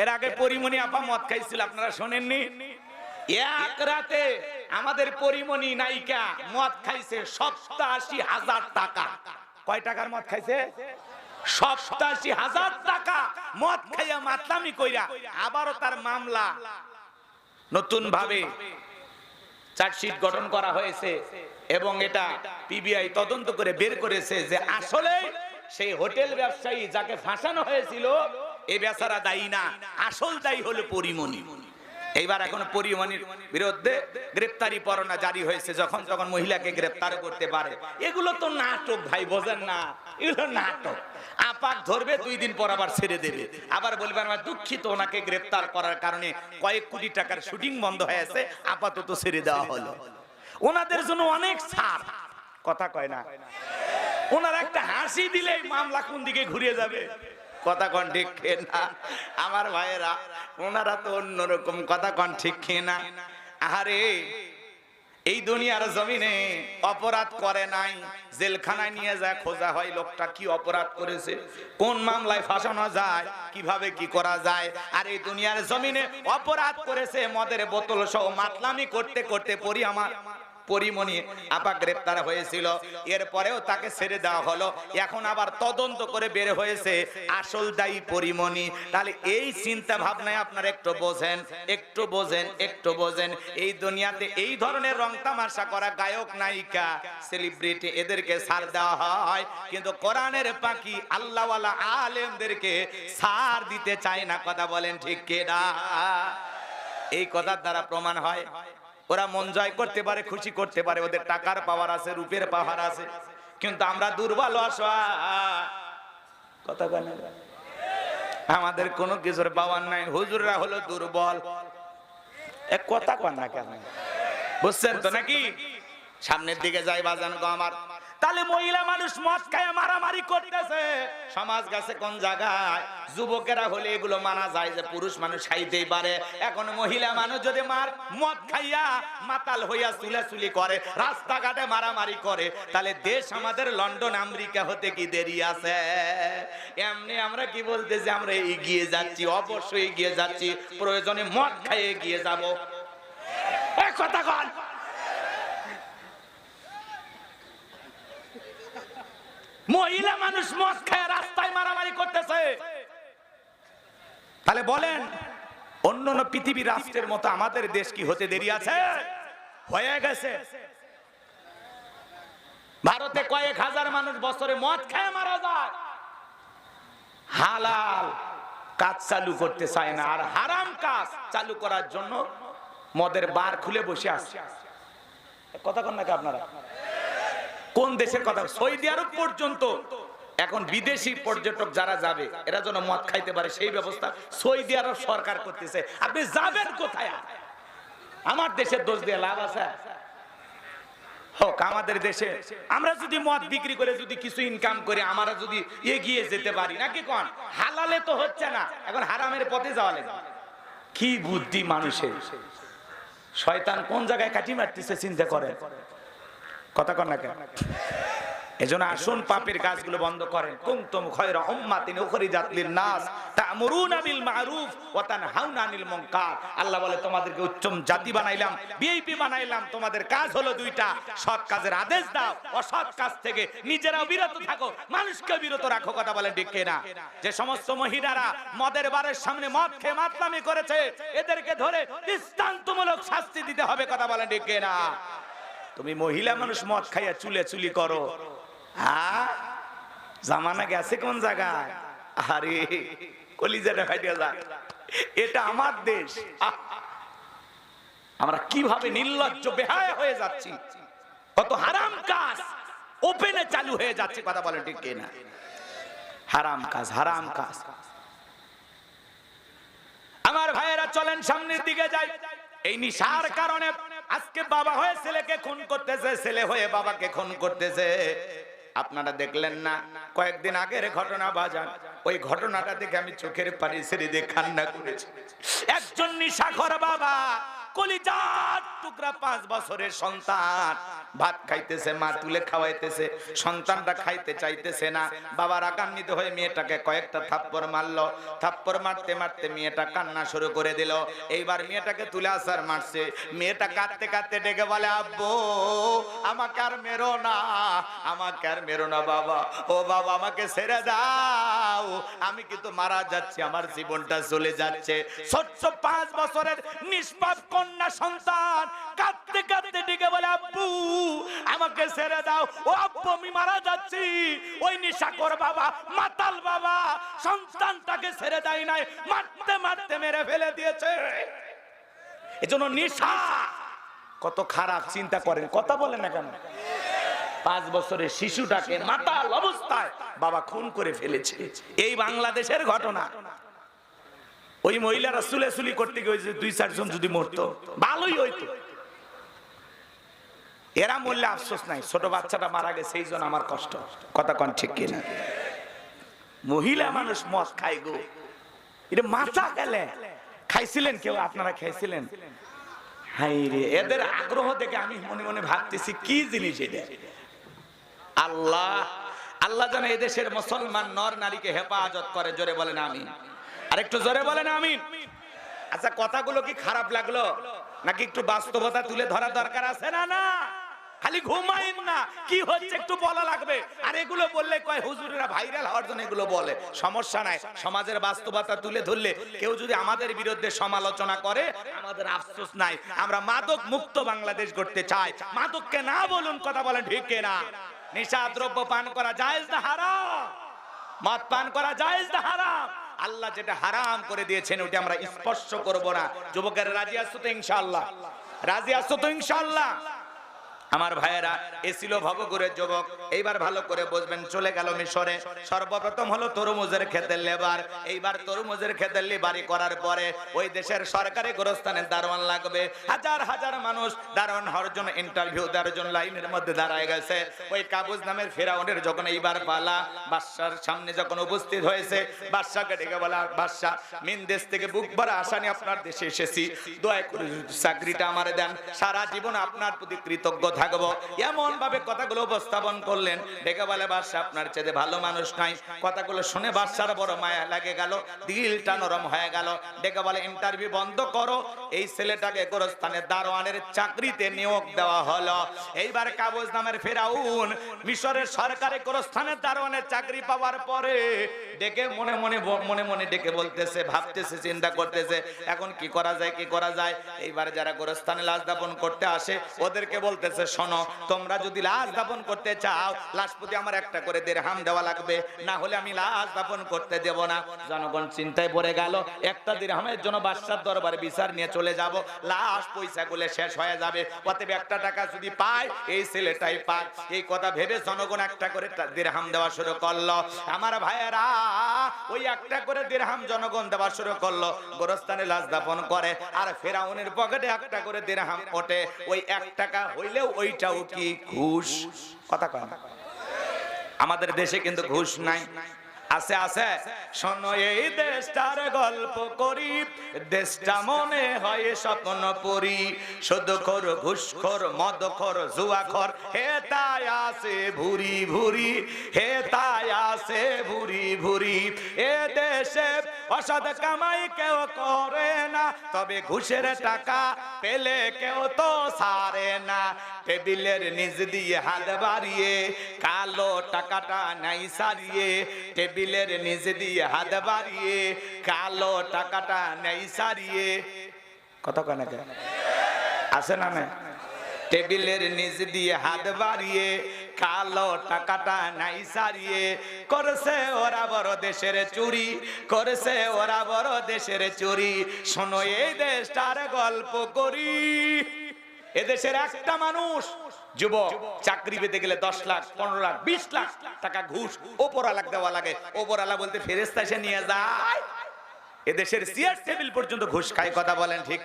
এর আগে পরিমণি আপা মদ খাইছিল, আপনারা শোনেননি? এক রাতে আমাদের পরিমণি নায়িকা মদ খাইছে সপ্তাশি হাজার টাকা। কয় টাকার মদ খাইছে? সপ্তাশি হাজার টাকা মদ খাইয়া মাতলামি কইরা আবারও তার মামলা নতুন ভাবে চার্জশিট গঠন করা হয়েছে এবং এটা পিবিআই তদন্ত করে বের করেছে যে আসলে সেই হোটেল ব্যবসায়ী যাকে ফাঁসানো হয়েছিল এই বেচারা দায়ী না। আসল দায়ী হলো পরিমণি। এইবার এখন পরিমণির বিরুদ্ধে গ্রেপ্তারি পরোয়ানা জারি হয়েছে। যখন তখন মহিলাকে গ্রেপ্তার করতে পারে। এগুলো তো নাটক ভাই, বোঝেন না? এগুলো নাটক। আপাক ধরবে, দুই দিন পর আবার ছেড়ে দেবে। আবার বলবে, আমার দুঃখিত, ওনাকে গ্রেপ্তার করার কারণে কয়েক কোটি টাকার শুটিং বন্ধ হয়েছে। আপাতত ছেড়ে দেওয়া হলো। ওনাদের জন্য অনেক ছাড়। কথা কয় না? ওনার একটা হাসি দিলেই মামলা কোন দিকে ঘুরিয়ে যাবে? কথা কন ঠিক না আমার ভাইয়েরা, ওনারা তো অন্যরকম কথা কন ঠিক না আরে এই দুনিয়ার জমিনে অপরাধ করে নাই, জেলখানায় নিয়ে যায়, খোঁজা হয় লোকটা কি অপরাধ করেছে, কোন মামলায় ফাঁসানো যায়, কীভাবে কি করা যায়, আর এই দুনিয়ার জমিনে অপরাধ করেছে, মদের বোতল সহ মাতলামি করতে করতে পরি আমার পরিমণি আপা গ্রেপ্তার হয়েছিল। এরপরেও তাকে ছেড়ে দেওয়া হলো। এখন আবার তদন্ত করে বের হয়েছে আসল দায়ী পরিমণি। তাহলে এই চিন্তা ভাবনায় আপনারা একটু বোঝেন একটু বোঝেন একটু বোঝেন। এই দুনিয়াতে এই ধরনের রং তামাশা করা গায়ক, নায়িকা সেলিব্রিটি এদেরকে ছাড় দেওয়া হয়। কিন্তু কোরআনের পাখি আল্লাহওয়ালা আলেমদেরকে ছাড় দিতে চায় না। কথা বলেন ঠিক কেডা এই কথার দ্বারা প্রমাণ হয়। ওরা মন জয় করতে পারে, খুশি করতে পারে, ওদের টাকার পাওয়ার আছে, রূপের পাওয়ার আছে। কিন্তু আমরা দুর্বল কথা কয় না? আমাদের কোনো কিছুর পাওয়ার নাই। হুজুররা হলো দুর্বল। এক কথা কন কেন? বুঝছেন তো নাকি? সামনের দিকে যাই বাজান গো আমার। তাহলে মহিলা মানুষ মদ খায় মারামারি করতেছে। সমাজ গেছে কোন জায়গায়? যুবকেরা হলে এগুলো মানা যায় যে পুরুষ মানুষ খাইতেই পারে। এখন মহিলা মানুষ যদি মার মদ খাইয়া মাতাল হইয়া চুলাচুলি করে রাস্তাঘাটে মারামারি করে তাহলে দেশ আমাদের লন্ডন আমেরিকা হতে কি দেরি আছে? এমনি আমরা কি বলতেছি আমরা এগিয়ে যাচ্ছি অবশ্যই এগিয়ে যাচ্ছি প্রয়োজনে মদ খাইয়ে এগিয়ে যাব। কথা কন মহিলা মানুষ মদ খায় রাস্তায় মারামারি করতেছে। তাহলে বলেন, অন্য অন্য পৃথিবী রাষ্ট্রের মতো আমাদের দেশ কি হতে দেরি আছে? হয়ে গেছে। ভারতে কয়েক হাজার মানুষ বছরে মদ খায় মারা যায়। হালাল কাজ চালু করতে চায় না, আর হারাম কাজ চালু করার জন্য মদের বার খুলে বসে আছে। কথা কন নাকি আপনারা? কোন দেশের কথা? সৌদি আরব পর্যন্ত এখন বিদেশি পর্যটক যারা যাবে, এরা যেন মদ খাইতে পারে, সেই ব্যবস্থা সৌদি আরব সরকার করতেছে। আপনি যাবেন কোথায়? আমার দেশের দোষ দিয়ে লাভ আছে? হোক, আমাদের দেশে। আমরা যদি মদ বিক্রি করে যদি কিছু ইনকাম করে, আমরা যদি এগিয়ে যেতে পারি, নাকি কোন? হালালে তো হচ্ছে না। এখন হারামের পথে যাওয়া লাগে কি বুদ্ধি মানুষের। শয়তান কোন জায়গায় কাটি মারতেছে, চিন্তা করে কথা কর না কেন? এজন্য আসুন পাপের কাজগুলো বন্ধ করেন। কুনতুম খায়রা উম্মাতিন উখরিজাত লিন-নাস, তা'মুরুনা বিল মা'রুফ ওয়া তানহাউনা আনিল মুনকার। আল্লাহ বলে, তোমাদেরকে উত্তম জাতি বানাইলাম ভিআইপি বানাইলাম, তোমাদের কাজ হলো দুইটা, সৎ কাজের আদেশ দাও, অসৎ কাজ থেকে নিজেরাও বিরত থাকো মানুষকে বিরত রাখো, কথা বলে ঠিক না যে সমস্ত মহিলারা মদের বারের সামনে মদ খেয়ে মাতলামি করেছে, এদেরকে ধরে দৃষ্টান্তমূলক শাস্তি দিতে হবে, কথা বলে ঠিক না তুমি মহিলা মানুষ মদ খাইয়া চুলে চুলি করো হ্যাঁ? জামানা গেছে কোন জায়গায়? আরে, কলিজাটা ফাইটিয়া যা। এটা আমার দেশ। আমরা কীভাবে নির্লজ্জ, বেহায় হয়ে যাচ্ছি? কত হারাম কাজ। ওপেনে চালু হয়ে যাচ্ছে, কথা বলে ঠিক না? হারাম কাজ হারাম কাজ। আমার ভাইয়েরা, চলেন সামনের দিকে যাই। এই নিশার কারণে আজকে বাবা হয়ে ছেলেকে খুন করতেছে, ছেলে হয়ে বাবাকে খুন করতেছে। আপনারা দেখলেন না? কয়েকদিন আগের ঘটনা বাজান। ওই ঘটনাটা দেখে আমি চোখের পানি ছেড়ে দিয়ে কান্না করেছি। একজন নিশাখর বাবা কলিজার শুরু করে দিল। এইবার মেয়েটাকে তুলে আসার মারছে। মেয়েটা কাঁদতে কাঁদতে ডেকে বলে, আব্বু, আমাকে আর মেরো না, আমাকে আর মেরো না বাবা। ও বাবা, আমাকে ছেড়ে দাও। আমি কিন্তু মারা যাচ্ছি, আমার জীবনটা চলে যাচ্ছে। ছোট্ট পাঁচ বছরের নিষ্পাপ কন্যা সন্তান, কাঁদতে কাঁদতে ডেকে বলে, আব্বু, আমাকে ছেড়ে দাও। ও আব্বু, আমি মারা যাচ্ছি। ওই নিশাকর বাবা, মাতাল বাবা, সন্তানটাকে ছেড়ে দেয় নাই, মারতে মারতে মেরে ফেলে দিয়েছে। এজন্য নিশা, কত খারাপ চিন্তা করেন, কথা বলেন না কেন? পাঁচ বছরের শিশুটাকে মাতাল অবস্থায় বাবা খুন করে ফেলেছে। এই বাংলাদেশের ঘটনা। ওই মহিলারা সুলি করতে গিয়ে যে দুই চারজন যদি মরতো, ভালোই হইতো। এরা মরলে আফসোস নাই, ছোট বাচ্চাটা মারা গেছে এই জন্য আমার কষ্ট। কথা কন ঠিক কিনা? মহিলা মানুষ মদ খাই গো। এটা মাথা গেলে। খাইছিলেন কেউ? আপনারা খাইছিলেন? এদের আগ্রহ দেখে আমি মনে মনে ভাবতেছি, কি জিনিস এটা? আল্লাহ আল্লাহ যেন এদেশের মুসলমান নর নারীকে হেফাজত করে, জোরে বলেন আমিন। আর একটু জোরে বলেন, আমিন। আচ্ছা কথাগুলো কি খারাপ লাগল? নাকি একটু বাস্তবতা তুলে ধরা দরকার আছে? না না। খালি ঘুমাইন না। কি হচ্ছে একটু বলা লাগবে। আর এগুলো বললে কয়, হুজুরেরা ভাইরাল হওয়ার জন্য এগুলো বলে। সমস্যা নাই। সমাজের বাস্তবতা তুলে ধরলে কেউ যদি আমাদের বিরুদ্ধে সমালোচনা করে, আমাদের আফসোস নাই। আমরা মাদক মুক্ত বাংলাদেশ করতে চাই। মাদককে না বলুন কথা বলেন ঠিক না নেশা, দ্রব্য পান করা জায়েজ না হারাম? মদ পান করা জায়েজ না হারাম? আল্লাহ যেটা হারাম করে দিয়েছেন, ওটা আমরা স্পর্শ করব না। যুবকের রাজি আসতো তো ইনশাআল্লাহ? রাজি আসতো তো ইনশাআল্লাহ? আমার ভাইয়েরা এসিল ভবগুরের যুবক। এইবার ভালো করে বুঝবেন, চলে গেল মিশরে। সর্বপ্রথম হলো তরমুজের ক্ষেতের লেবার। এইবার তরমুজের ক্ষেতের লেবারি করার পরে ওই দেশের সরকারি গোরস্থানে দারোয়ান লাগবে। হাজার হাজার মানুষ দারোয়ান হওয়ার জন্য ইন্টারভিউ দেওয়ার জন্য লাইনের মধ্যে দাঁড়ায় গেছে। ওই কাবুজ নামের ফেরাউনের যখন এইবার পালা, বাদশার সামনে যখন উপস্থিত হয়েছে, বাদশাকে ডেকে বলা বাদশাহ মিন দেশ থেকে বুক ভরা আশা নিয়ে আপনার দেশে এসেছি। দয়া করে চাকরিটা আমারে দেন। সারা জীবন আপনার প্রতি কৃতজ্ঞ থাকব। এমন ভাবে কথাগুলো উপস্থাপন করলেন। ডেকে বলে, বাদশাহ, আপনার চেয়ে ভালো মানুষ নাই। কথাগুলো শুনে বাদশার বড় মায়া লাগে গেল, দিলটা নরম হয়ে গেল। ডেকে বলে, ইন্টারভিউ বন্ধ করো। এই ছেলেটাকে গোরস্থানে দারোয়ানের চাকরিতে নিয়োগ দেওয়া হলো। এইবার কাবুজ নামের ফেরাউন মিশরের সরকারি গোরস্থানে দারোয়ানের চাকরি পাওয়ার পরে ডেকে মনে মনে মনে মনে ডেকে বলতেছে, ভাবতেছে, চিন্তা করতেছে, এখন কি করা যায়, কি করা যায়? এইবার যারা গোরস্থানে লাশ দাপন করতে আসে, ওদেরকে বলতেছে শোনো, তোমরা যদি লাশ দাপন করতে চাও লাশ প্রতি আমার একটা করে দেড়হাম দেওয়া লাগবে। না হলে আমি লাশ দাপন করতে দেব না। জনগণ চিন্তায় পড়ে গেল, একটা দিরহামের জন্য বাদশার দরবারে বিচার নিয়ে চলে যাব। লাশ পয়সা গুলো শেষ হয়ে যাবে। অতএব একটা টাকা যদি পায়, এই ছেলেটাই পাক। এই কথা ভেবে জনগণ একটা করে দিরহাম দেওয়া শুরু করল। আমার ভাইয়েরা, ওই একটা করে দিরহাম জনগণ দেওয়া শুরু করল। গোরস্থানে লাশ দাপন করে, আর ফেরাউনের পকেটে একটা করে দিরহাম ওঠে। ওই এক টাকা হইলেও ওইটাও কি ঘুষ? কথা কয়? আমাদের দেশে কিন্তু ঘুষ নাই। আছে আছে। শোনো এই দেশটার গল্প করি। দেশটা মনে হয় স্বপ্ন পরি। শুধু খোর ঘুষখোর মদখোর জুয়াখোর হে তাই আছে ভুরি ভুরি। হে তাই আছে ভুরি ভুরি। এ দেশে অসৎ কামাই কেউ করে না, তবে ঘুষের টাকা পেলে কেউ তো সারে না। টেবিলের নিজ দিয়ে হাত বাড়িয়ে, কালো টাকাটা নাই সারিয়ে, টেবিলের নিজ দিয়ে হাত বাড়িয়ে, কালো টাকাটা নেই সারিয়ে। কত কানে আছে না না টেবিলের নিজ দিয়ে হাত বাড়িয়ে কালো টাকাটা নাই সারিয়ে। করেছে ওরা বড় দেশের চুরি, করেছে ওরা বড় দেশের চুরি। শোনো, এই দেশটার গল্প করি। এদেশের একটা মানুষ, যুবক, চাকরি পেতে গেলে দশ লাখ, পনেরো লাখ, বিশ লাখ টাকা ঘুষ, ওপরালাক দেওয়া লাগে। ওপরালা বলতে ফেরেস্তা এসে নিয়ে যায়। এদেশের চেয়ার টেবিল পর্যন্ত ঘুষ খায়, কথা বলেন ঠিক